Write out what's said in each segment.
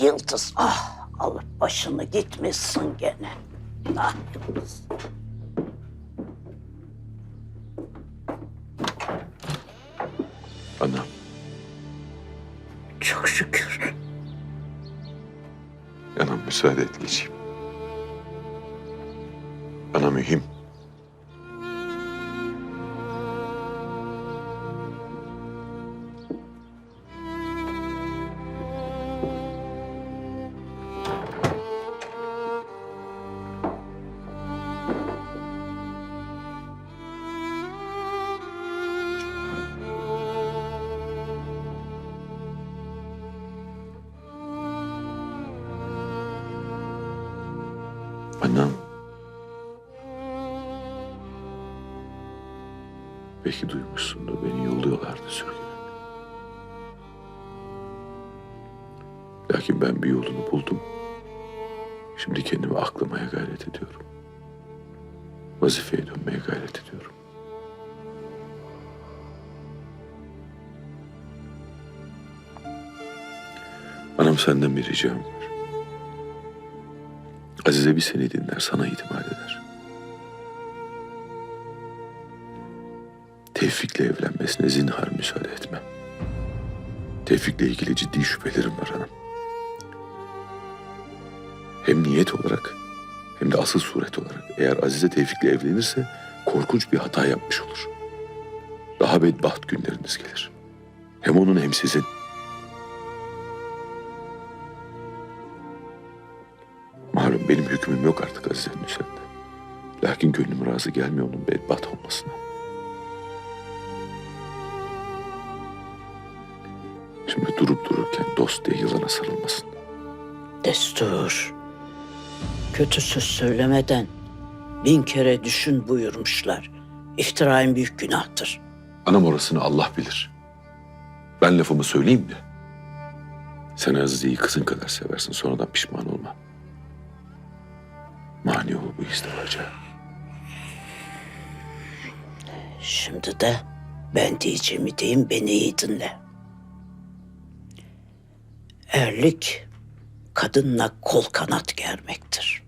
Yıldız ah alıp başını gitmişsin gene. Ah Yıldız. Anam. Çok şükür. Anam müsaade et geçeyim. Bana mühim. Anam. Belki duymuşsundur beni yolluyorlardı sürgüne. Lakin ben bir yolunu buldum. Şimdi kendimi aklamaya gayret ediyorum. Vazifeye dönmeye gayret ediyorum. Anam senden bir ricam var. Azize bir seni dinler, sana itimat eder. Tevfik'le evlenmesine zinhar müsaade etmem. Tevfik'le ilgili ciddi şüphelerim var hanım. Hem niyet olarak hem de asıl suret olarak eğer Azize Tevfik'le evlenirse korkunç bir hata yapmış olur. Daha bedbaht günleriniz gelir. Hem onun hem sizin. Benim hükmüm yok artık Azize'nin üzerinde. Lakin gönlüm razı gelmiyor onun bedbaht olmasına. Şimdi durup dururken dost diye yılana sarılmasın. Destur. Kötü söz söylemeden bin kere düşün buyurmuşlar. İftira en büyük günahtır. Anam orasını Allah bilir. Ben lafımı söyleyeyim de. Sen Azize'yi kızın kadar seversin sonradan pişman olma. Mani ol bu izdivaca. Şimdi de ben diyeceğimi diyeyim beni iyi dinle. Erlik kadınla kol kanat germektir.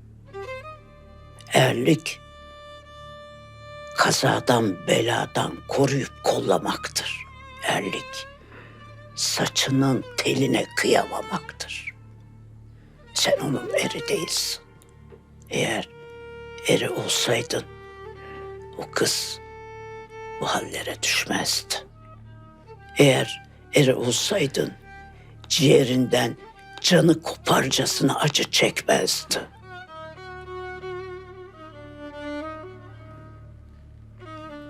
Erlik kazadan beladan koruyup kollamaktır. Erlik saçının teline kıyamamaktır. Sen onun eri değilsin. Eğer eri olsaydın o kız bu hallere düşmezdi. Eğer eri olsaydın ciğerinden canı koparcasına acı çekmezdi.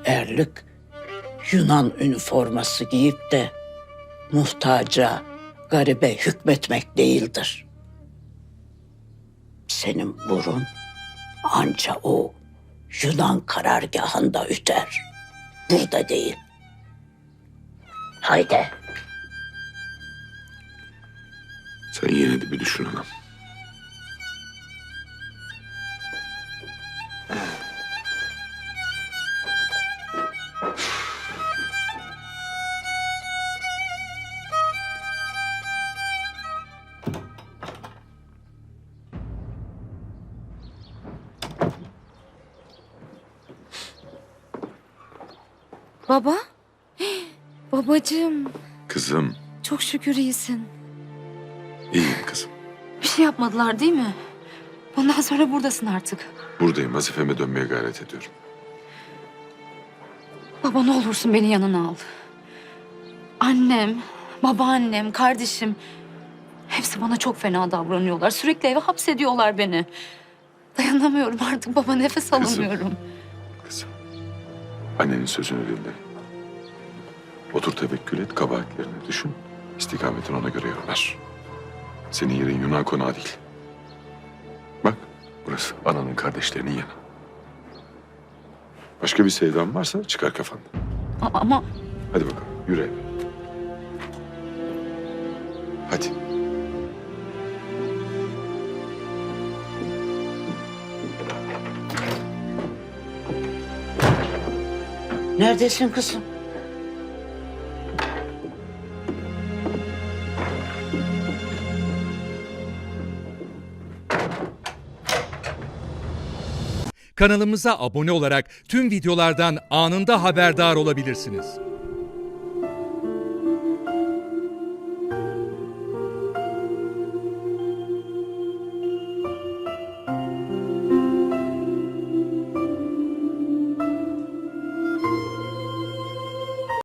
Erlik Yunan üniforması giyip de muhtaca, garibe hükmetmek değildir. Senin burun anca o Yunan karargahında üter. Burada değil. Haydi. Sen yine de bir düşün anam. Baba? Babacığım, Kızım, çok şükür iyisin. iyiyim kızım. Bir şey yapmadılar değil mi? Bundan sonra buradasın artık. Buradayım, vazifeme dönmeye gayret ediyorum. Baba ne olursun beni yanına al. Annem, babaannem, kardeşim... Hepsi bana çok fena davranıyorlar. Sürekli eve hapsediyorlar beni. Dayanamıyorum artık baba, nefes Kızım. alamıyorum. Annenin sözünü dinle. Otur tevekkül et, kabahatlerini düşün. İstikametini ona göre yönler. Senin yerin Yunan konağı değil. Bak, burası ananın kardeşlerinin yanı. Başka bir sevdan varsa çıkar kafandan. Ama Hadi bakalım, yürü eve. Hadi. Neredesin kızım? Kanalımıza abone olarak tüm videolardan anında haberdar olabilirsiniz.